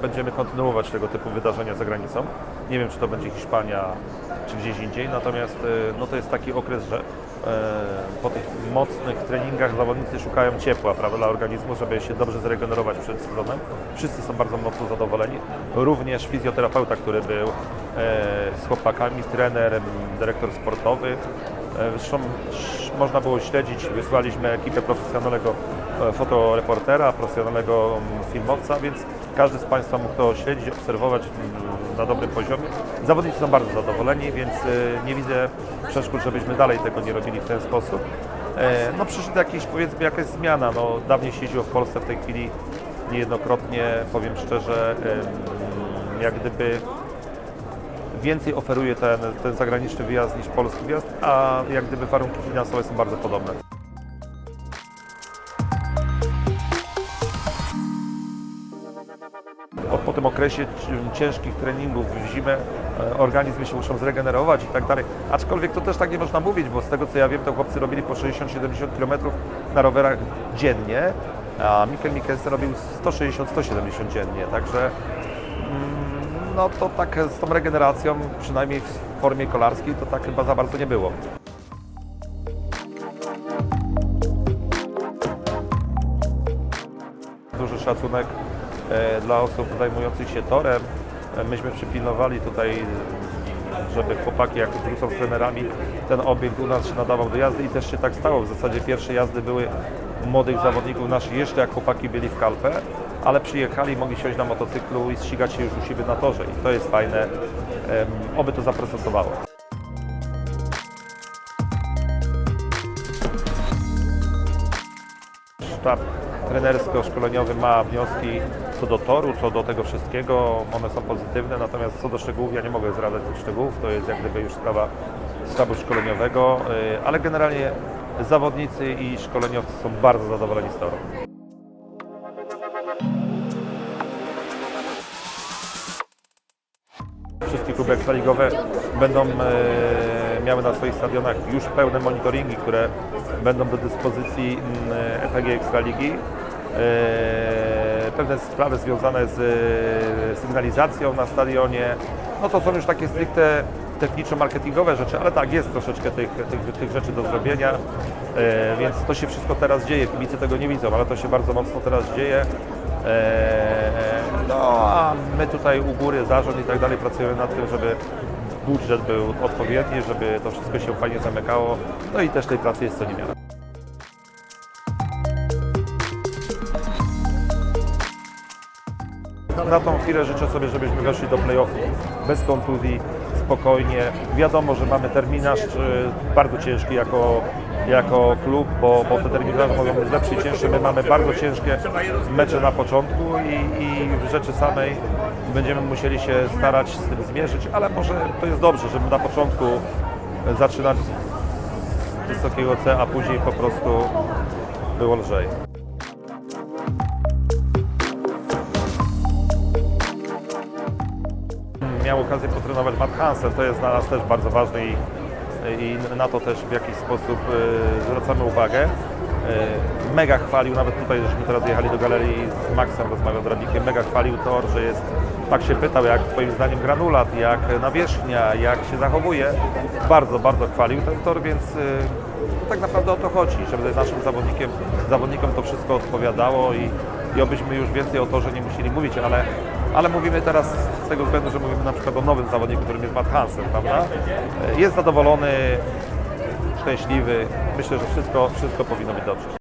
będziemy kontynuować tego typu wydarzenia za granicą. Nie wiem, czy to będzie Hiszpania, czy gdzieś indziej, natomiast e, no to jest taki okres, że e, po tych mocnych treningach zawodnicy szukają ciepła prawda, dla organizmu, żeby się dobrze zregenerować przed sezonem. Wszyscy są bardzo mocno zadowoleni. Również fizjoterapeuta, który był e, z chłopakami, trener, dyrektor sportowy. Zresztą sz- można było śledzić, wysłaliśmy ekipę profesjonalnego fotoreportera, profesjonalnego mm, filmowca, więc każdy z Państwa mógł to śledzić, obserwować na dobrym poziomie. Zawodnicy są bardzo zadowoleni, więc e, nie widzę przeszkód, żebyśmy dalej tego nie robili w ten sposób. E, No przyszedł jakiś, powiedzmy, jakaś zmiana. No, dawniej się jeździło w Polsce, w tej chwili niejednokrotnie, powiem szczerze, jak gdyby więcej oferuje ten, ten zagraniczny wyjazd niż polski wyjazd, a jak gdyby warunki finansowe są bardzo podobne. Po, tym okresie ci- ciężkich treningów w zimę e, organizmy się muszą zregenerować i tak dalej. Aczkolwiek to też tak nie można mówić, bo z tego co ja wiem, to chłopcy robili po 60-70 km na rowerach dziennie, a Mikkel Mikkelsen robił 160-170 dziennie, także mm, no to tak z tą regeneracją, przynajmniej w formie kolarskiej, to tak chyba za bardzo nie było. Duży szacunek dla osób zajmujących się torem. E, Myśmy przypilnowali tutaj, e, żeby chłopaki jak wrócą z trenerami, ten obiekt u nas się nadawał do jazdy i też się tak stało. W zasadzie pierwsze jazdy były młodych zawodników naszych jeszcze jak chłopaki byli w Kalpę, ale przyjechali, mogli siąść na motocyklu i ścigać się już u siebie na torze i to jest fajne. Oby to zaprezentowało. sztab trenersko-szkoleniowy ma wnioski co do toru, co do tego wszystkiego, one są pozytywne, natomiast co do szczegółów ja nie mogę zdradzać tych szczegółów, to jest jak gdyby już sprawa sztabu szkoleniowego, y, ale generalnie zawodnicy i szkoleniowcy są bardzo zadowoleni z toru. Wszystkie kluby ekstraligowe będą e, miały na swoich stadionach już pełne monitoringi, które będą do dyspozycji mm, EPG Ekstraligi. E, Pewne sprawy związane z e, sygnalizacją na stadionie, no to są już takie stricte techniczno-marketingowe rzeczy, ale tak, jest troszeczkę tych, tych, tych rzeczy do zrobienia, e, więc to się wszystko teraz dzieje. Kibice tego nie widzą, ale to się bardzo mocno teraz dzieje. No a my tutaj u góry, zarząd i tak dalej pracujemy nad tym, żeby budżet był odpowiedni, żeby to wszystko się fajnie zamykało. No i też tej pracy jest co niemiara. Na tą chwilę życzę sobie, żebyśmy weszli do playoffów bez kontuzji, spokojnie. Wiadomo, że mamy terminarz e, bardzo ciężki jako, jako klub, bo, bo te terminarze mogą być lepsze i cięższe. My mamy bardzo ciężkie mecze na początku i, i w rzeczy samej będziemy musieli się starać z tym zmierzyć, ale może to jest dobrze, żeby na początku zaczynać z wysokiego C, a później po prostu było lżej. Miał okazję potrenować Matt Hansen, to jest dla nas też bardzo ważne i, i na to też w jakiś sposób e, zwracamy uwagę. E, Mega chwalił, nawet tutaj, żeśmy teraz jechali do galerii z Maxem, rozmawiał z Radikiem, mega chwalił tor, że jest, tak się pytał, jak Twoim zdaniem granulat, jak nawierzchnia, jak się zachowuje. Bardzo, bardzo chwalił ten tor, więc e, tak naprawdę o to chodzi, żeby naszym zawodnikiem, zawodnikom to wszystko odpowiadało i, i obyśmy już więcej o torze nie musieli mówić, ale, ale mówimy teraz z tego względu, że mówimy na przykład o nowym zawodniku, którym jest Matt Hansen, prawda? Jest zadowolony, szczęśliwy. Myślę, że wszystko, wszystko powinno być dobrze.